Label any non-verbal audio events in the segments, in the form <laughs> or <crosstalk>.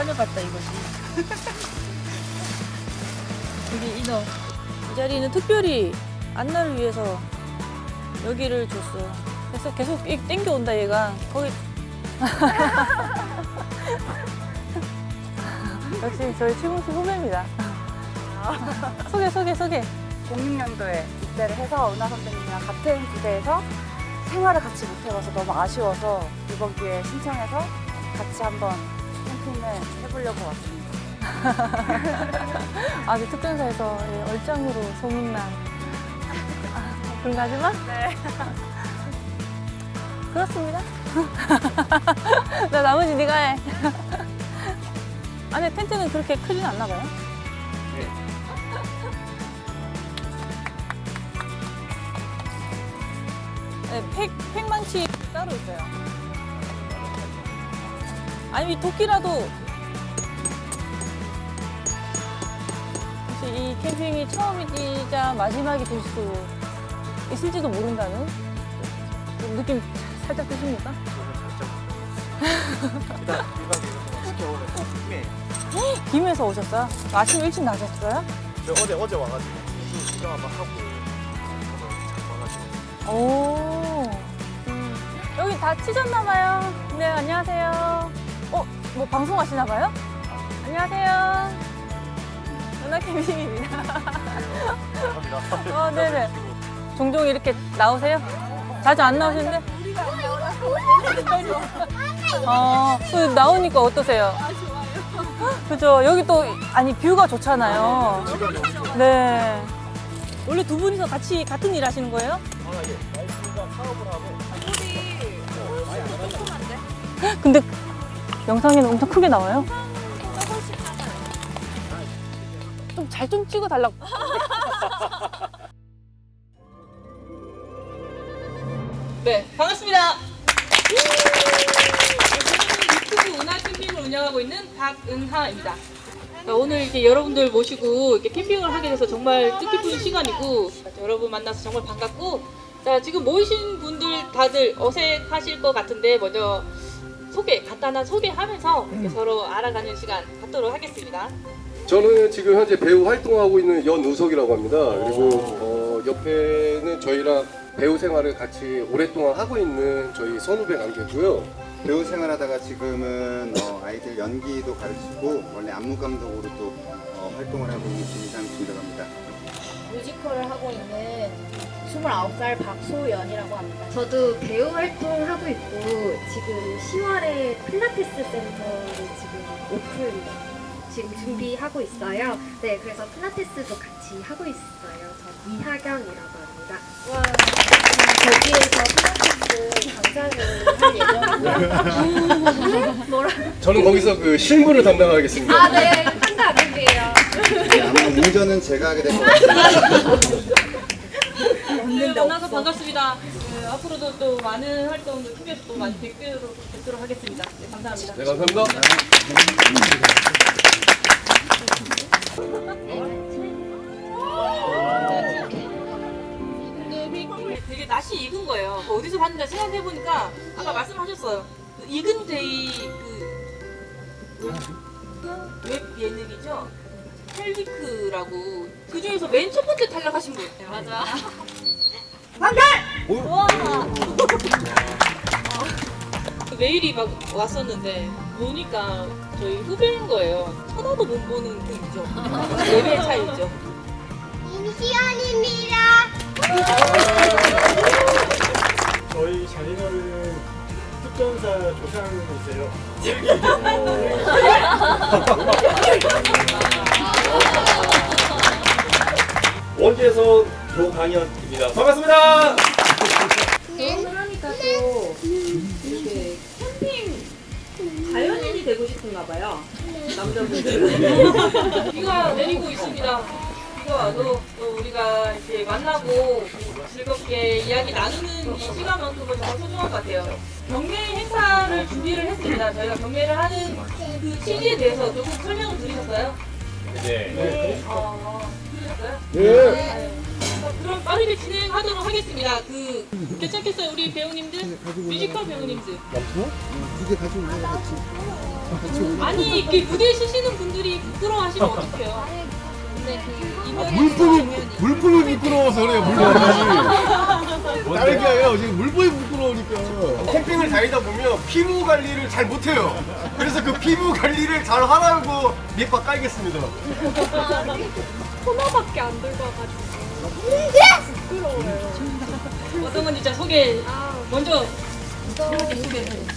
안 다녀봤다 이거지. <laughs> 여기 인어. 이 자리는 특별히 안나를 위해서 여기를 줬어. 그래서 계속 이- 땡겨온다 얘가. 거기. <laughs> 역시 저희 최공식 후배입니다. <laughs> 소개 소개 소개. 06년도에 입대를 해서 은하 선배님이랑 같은 부대에서 생활을 같이 못 해봐서 너무 아쉬워서 이번 기회에 신청해서 같이 한번 캠핑을 해보려고 왔습니다. <laughs> 아주 특전사에서 예, 얼짱으로 소문난 아, 불가지만? 네. <laughs> 그렇습니다. <laughs> 나 나머지 네가 해. 안에 텐트는 그렇게 크진 않나 봐요? 네, 팩, 팩망치 따로 있어요. 아니, 도끼라도 혹시 이 캠핑이 처음이자 마지막이 될수 있을지도 모른다는 느낌 살짝 드십니까? 일단 1박 2일 지켜오는 팀에 김에서 오셨어요? 아침 일찍 나셨어요? 저 어제 어제 와가지고 수 구경 한번 하고 와가지고 오. 음, 여기 다 치셨나봐요. 네, 안녕하세요. 어, 뭐 방송하시나 봐요? 안녕하세요. 은하 캠핑입니다. 감사합니다. 어, 네네. 종종 이렇게 나오세요? 자주 안 나오시는데? 어, 그 나오니까 어떠세요? 그죠. 여기 또, 아니, 뷰가 좋잖아요. 네. 원래 두 분이서 같이 같은 일 하시는 거예요? 아 예. 근데 영상에는 엄청 크게 나와요? 좀 잘 좀 찍어 달라고. <laughs> 네, 반갑습니다. 저는 유튜브 은하 캠핑을 운영하고 있는 박은하입니다. 자, 오늘 이렇게 여러분들 모시고 이렇게 캠핑을 하게 돼서 정말 뜻깊은 시간이고 여러분 만나서 정말 반갑고 자 지금 모이신 분들 다들 어색하실 것 같은데 먼저 소개 간단한 소개하면서 이렇게 서로 알아가는 시간 갖도록 하겠습니다. 저는 지금 현재 배우 활동하고 있는 연우석이라고 합니다. 그리고 어, 옆에는 저희랑 배우 생활을 같이 오랫동안 하고 있는 저희 선후배 관계고요. 배우 생활하다가 지금은 어, 아이들 연기도 가르치고 원래 안무 감독으로 또 어, 활동을 하고 있는 김이상 준다고 합니다. 뮤지컬을 하고 있는 29살 박소연이라고 합니다. 저도 배우 활동하고 있고 지금 10월에 필라테스 센터를 지금 오픈 지금 준비하고 있어요. 네, 그래서 필라테스도 같이 하고 있어요. 저 이하경이라고 합니다. 와, 거기에서 필라테스 강사를 할 예정이고요. 뭐라? <laughs> 저는 거기서 그 실무를 담당하겠습니다. 아, 네, 한다 안 할게요. 네, 아마 운전은 제가 하게 될 것 같습니다. <laughs> 네, 만나서 반갑습니다. 네, 앞으로도 또 많은 활동도 TV에서 또 많이 뵙도록, 뵙도록 하겠습니다. 네, 감사합니다. 네, 감사합니다. 되게 낯이 익은 거예요. 그 어디서 봤는지 생각해 보니까 아까 말씀하셨어요. 그 익은 데이 그웹 예능이죠. 헬리크라고 그 중에서 맨 첫 번째 탈락하신 분. 맞아. 반갈. 와. 그 메일이 막 왔었는데 보니까 저희 후배인 거예요. 쳐다도 못 보는 분이죠. 레벨 차이죠. 저희 자리너는 특전사 조상이세요. 원주에서 <laughs> 조강현입니다. 반갑습니다. 결혼을 하니까 또 이렇게 캠핑 자연인이 되고 싶은가 봐요. 남자분들은. <laughs> 비가 내리고 있습니다. 비가 와도 또 우리가 이제 만나고 즐겁게 이야기 나누는 이 시간만큼은 정말 소중한 것 같아요. 경매 행사를 준비를 했습니다. 저희가 경매를 하는 그 취지에 대해서 조금 설명을 드리셨어요? 네. 어, 들으셨어요? 네. 네. 자, 그럼 빠르게 진행하도록 하겠습니다. 그 괜찮겠어요, 우리 배우님들? 뮤지컬 배우님들. 이게 가지고 올라가 같이. 아니, 그 무대에 서시는 분들이 부끄러워하시면 어떡해요? 근데 그 이번에 물품이 물품이 부끄러워서 그래요 물품이. <laughs> 다른 게 아니라 지금 물품이 부끄러우니까. 캠핑을 다니다 보면 피부 관리를 잘 못해요. 그래서 그 피부 관리를 잘 하라고 밑밥 깔겠습니다. 토너밖에 안 들고 와가지고. 어떤 건지 자 소개 먼저 이거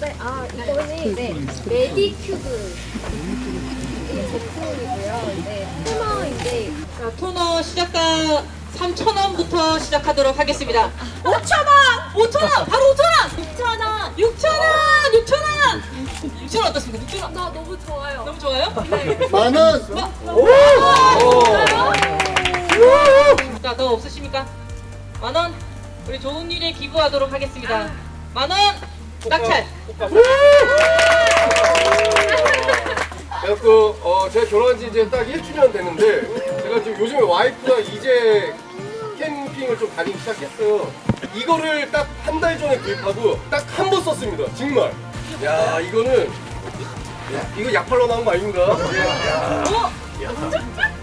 네, 아 이거는 네 메디큐브 이 제품이고요. 네 토너인데 자, 토너 시작가 3,000원부터 시작하도록 하겠습니다. 5,000원! 5,000원! 바로 5,000원! 6,000원! 6,000원! 6,000원! 6,000원 어떻습니까? 6,000원! 나 너무 좋아요. 너무 좋아요? 만 원. 자, 더 없으십니까? 만 원? 우리 좋은 일에 기부하도록 하겠습니다. 만 원! 낙찰! 그래갖고 어, 제가 결혼한 지 이제 딱 1주년 됐는데 제가 지금 요즘에 와이프가 이제 캠핑을 좀 다니기 시작했어요. 이거를 딱 한 달 전에 구입하고 딱 한 번 썼습니다. 정말. 야 이거는 이거 약팔로 나온 거 아닙니다. 어?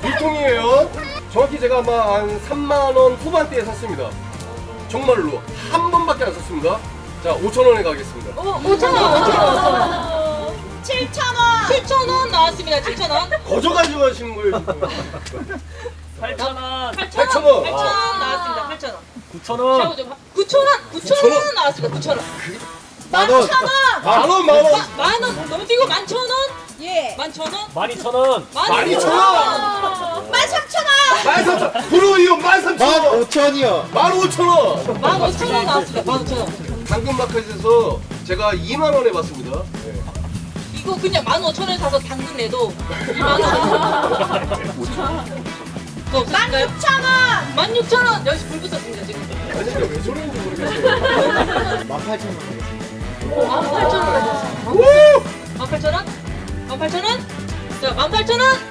물통이에요. 정확히 제가 아마 한 3만 원 후반대에 샀습니다. 정말로 한 번밖에 안 썼습니다. 자 5천 원에 가겠습니다. 어, 5,000원! 5,000원! 7,000원! 7,000원 나왔습니다. 7,000원. <laughs> 거저 가지고 하시는 거예요. 지금. 8,000원. 8,000원. 8,000원 나왔습니다. 8,000원. 9,000원. 9,000원. 9,000원 나왔습니다. 9,000원. 만 원. 만 원, 만 원. 만 원. 너무 뛰고 11,000원? 예. 11,000원? 12,000원. 12,000원. 13,000원. 만 삼천. 불우이용 만 삼천 만 원. 오천이요. 만 오천 원. 15,000원 나왔습니다. 15,000원. 당근 마켓에서 제가 2만 원에 봤습니다. 이거 그냥 15,000원 사서 당근 내도 2만 원. 더 없으신가요? 16,000원. 16,000원. 역시 불 붙었습니다, 지금. 아니 근데 왜 저러는지 모르겠어요. 만 팔천만 원. 18,000원. 18,000원? 18,000원? 자, 18,000원.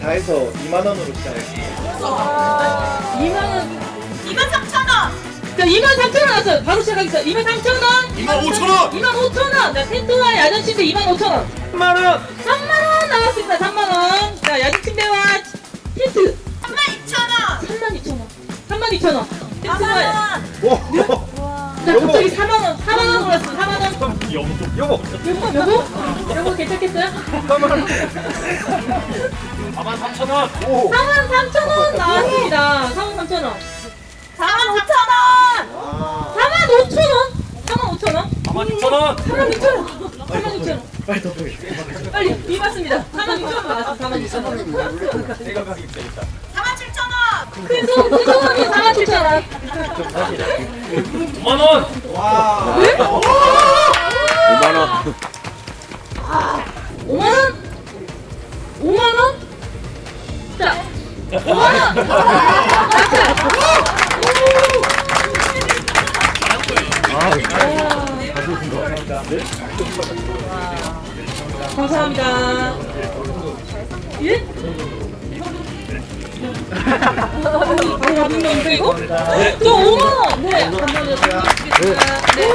다 해서 2만 원으로 시작했습니다 2만 원. 2만 3천 원. 자, 2만 3천 원 나왔어요. 바로 시작하겠습니다. 2만 3천 원. 2만 5천 원. 2만 5천 원. 자, 텐트와 야전 침대 2만 5천 원. 3만 원. 3만 원 나왔습니다. 3만 원. 자, 야전 침대와 3만 2천 원. 텐트와. 자, <laughs> 갑자기 4만 원. 4만 원 올랐어. 4만 원. 여보. 여보. 여보, 여보? 여보 괜찮겠어요? 4만 3천 원. 4만 3천 원 나왔습니다. 4만 3천 원. 4만 5천 원. 4만 5천 원. 4만 5천 원. 4만 6천 원. 4만 6천 원. 4만 6천 원. 빨리 더 빨리 비 맞습니다. 4만 6천 원 나왔어. 4만 6천 원. 내가 가기 되겠다. 큰손 큰손이 4만 7천 원. 5만 원. 5만 원? 5만 원? 자, 5만 원. 감사합니다. 예? 건데 이거? 저 5만 원. 네, 감사합니다. 네.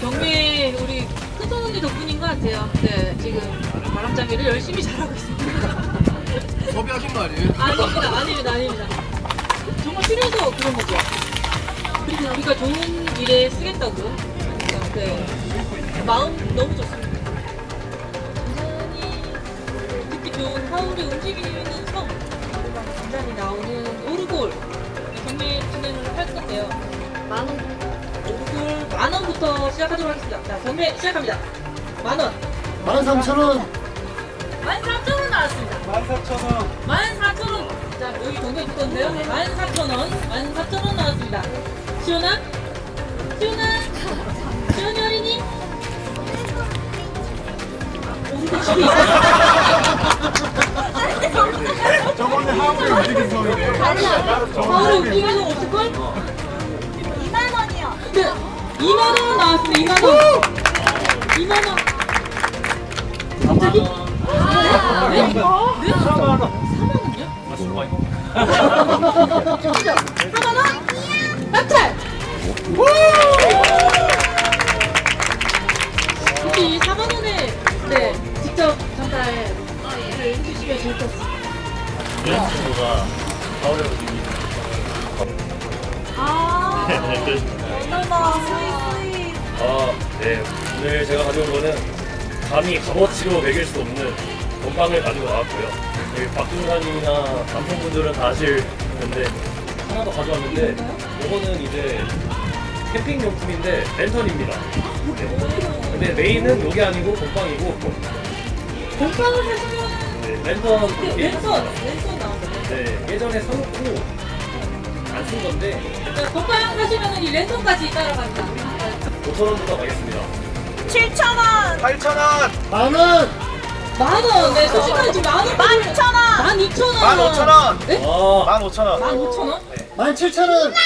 경미 우리 큰손 언니 덕분인 것 같아요. 네, 지금 바람잡이를 열심히 잘하고 있습니다. 섭외하신 거 아니에요? 아닙니다, 아닙니다, 아닙니다. 정말 필요해서 그런 거죠. 우리가 좋은 일에 쓰겠다고. 그러니까, 네. 마음 너무 좋습니다. 좋은 하울이 움직이는 성. 잔잔히 나오는 오르골. 경매 진행을 할 건데요. 만 원 오르골 만 원부터 시작하도록 하겠습니다. 자, 경매 시작합니다. 만 원. 13,000원. 14,000원 나왔습니다. 14,000원. 14,000원. 자, 여기 동전 붙었는데요. 14,000원. 14,000원 나왔습니다. 시원아? 시원아? 시원이 어린이? 우리도 집에 있어. 저번에 하울의 움직인 성이네. 서울에 웃기는 거 없을걸? 2만 원이요. 네. 2만 원 나왔습니다. 2만 원. 2만 원. 갑자기? 네? 네? 4만원요? 4만 원? 낙찰! 혹시 4만 원에 네, 직접 전달 좋을 것 같습니다. 이런 친구가 서울에 움직이. 아, 아, 네. 오늘 제가 가져온 거는 감히 값어치로 매길 수 없는 건강을 가지고 나왔고요. 여기 박준산이나 남성분들은 다 아실 텐데 하나 더 가져왔는데 이거는 이제 캠핑 용품인데 랜턴입니다. 네. 근데 메인은 이게 아니고 건빵이고 공방을 하시면 네, 랜선 그 이렇게 나온다. 네, 예전에 사놓고 안 쓴 건데 독파형 사시면 이 왼손까지 따라간다. 5천 원부터 가겠습니다. 7천 원 8천 원만 원. 아, 만 원. 네, 솔직히 지금 만 원. 11,000원, 만 이천 원. 15,000원, 네? 아, 15,000원. 만 오천 원? 아. 만칠천원! 네.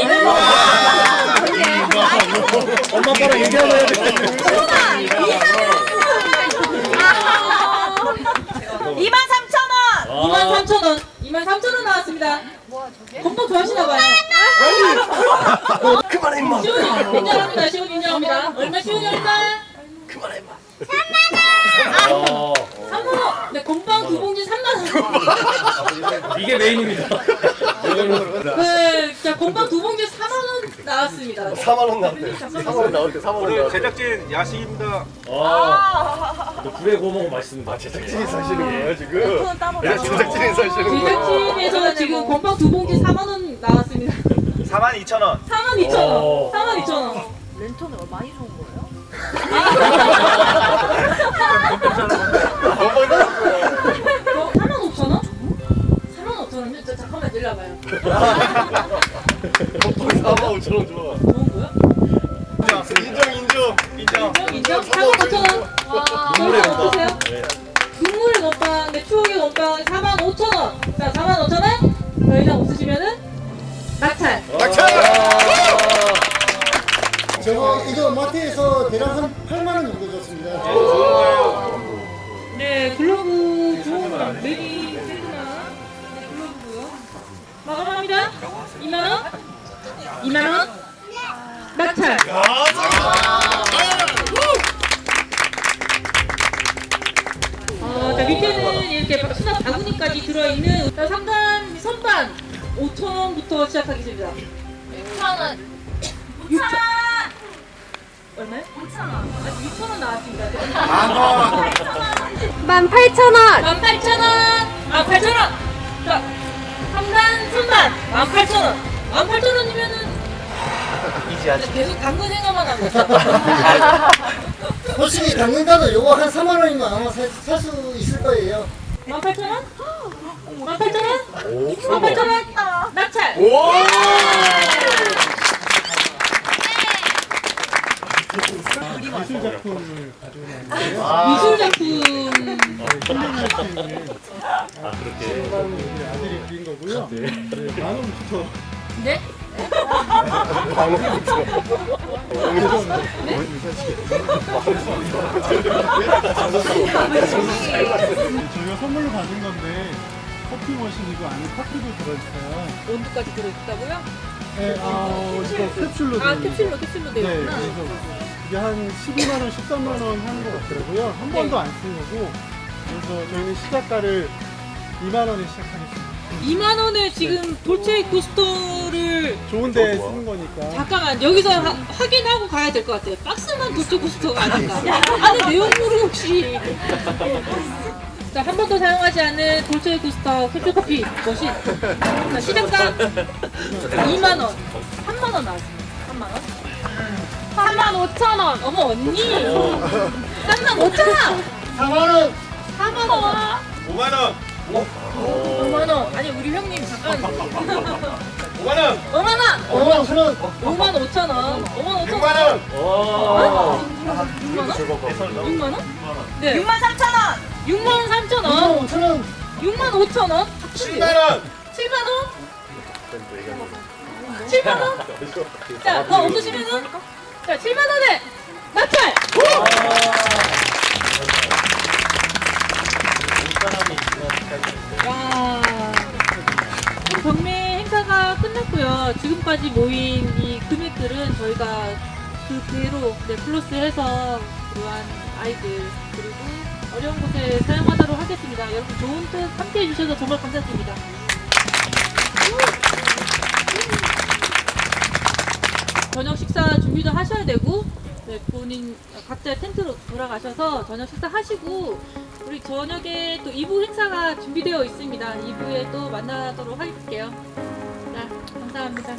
이만. 아. 엄마 아빠랑 얘기하고 해야 돼. 2만 원, 23,000원. 23,000원. 23,000원 나왔습니다. 건보 좋아하시나 봐요. 그만해 임마. 시원이 인정합니다. 시원이 인정합니다. 얼마 시원이 얼마? 그만해 임마. 3만 원. 아. 3만 원. 네, 건빵 두 봉지 3만 원. <laughs> 이게 메인입니다. 네, 자, 건빵 두 봉지 4만 원 나왔습니다. 4만 원 나왔대. 4만 원 나올 때 4만 원 나올 때. 제작진 야식입니다. 아, 또 불에 구워 먹으면 맛있습니다. 제작진이 사시는 거예요 지금? 야 제작진이 사시는 거예요? 제작진에서 지금 건빵 두 봉지 4만 원 나왔습니다. 42,000원. 4만 2천 원. 어. 4만 2천 원. 랜턴을 많이 좋은 거예요? <laughs> 어, 마트에서 대략 한 8만 원 정도 줬습니다. 네, 글러브 좋은 거. 메리 세트나. 네, 글러브고요. 마감합니다. 2만 원. 2만 원. 낙찰. 어, 자, 밑에는 이렇게 수납 바구니까지 들어있는 자, 상단 선반 5,000원부터 시작하겠습니다. 6,000원. 6,000원. 얼마요? 5,000원. 아, 6,000원 나왔습니다. 18,000원! 18,000원. 아, 8,000원. 자, 상단 선반 18,000원. 18,000원이면은 계속 당근 생각만 하고 있어. <laughs> 솔직히 당근가도 요거 한 3만 원이면 아마 살 수 있을 거예요. 18,000원? 18,000원? 18,000원? 낙찰! 미술 작품을 가져오는 미술 작품. 아, 그렇게. 아들이 그린 거고요. 네. 만 원부터 네? 저희가 선물로 받은 건데 커피 머신이고 안에 커피도 들어있어요. 온도까지 들어있다고요? 네, 아, 이거 캡슐로 아, 되어 캡슐로, 캡슐로 되어 네, 있구나. 그래서 이게 한 12만 원, 13만 원 하는 것 같더라고요. 한 번도 안 쓴 거고. 그래서 저희는 시작가를 2만 원에 시작하겠습니다. 2만 원에 지금 돌체 코스터를 좋은데 쓰는 거니까. 잠깐만 여기서 하- 확인하고 가야 될 것 같아요. 박스만 돌체 코스터가 아닌가. 안에 내용물을 혹시 자, 한 번도 사용하지 않은 돌체 코스터 캡슐 커피 머신. 자, 시작가 2만 원, 3만 원 나왔습니다. 3만 원. 3만 5천 원. 어머 언니. 3만 5천 원. 4만 원. 4만 원. 5만 원. 5만 원. 아니 우리 형님 잠깐. 5만 원. 5만 원. 5만 5천 원. 5만 5천 원. 5만 5천 6만 원. 원. 6만 원? 6만 원? 네. 6만 3천 원. 6만 3천 원. 5천 원. 6만 5천 원. 7만 원. 7만 원. 7만 원. 자, 더 없으시면은 자, 7만 원에 낙찰. 야. 경매 행사가 끝났고요. 지금까지 모인 이 금액들은 저희가 그대로 네, 플러스해서 그러한 아이들 그리고 어려운 곳에 사용하도록 하겠습니다. 여러분 좋은 뜻 함께 해주셔서 정말 감사드립니다. 저녁 식사 준비도 하셔야 되고 네, 본인 각자 텐트로 돌아가셔서 저녁 식사 하시고 우리 저녁에 또 2부 행사가 준비되어 있습니다. 2부에 또 만나도록 할게요. 자, 감사합니다.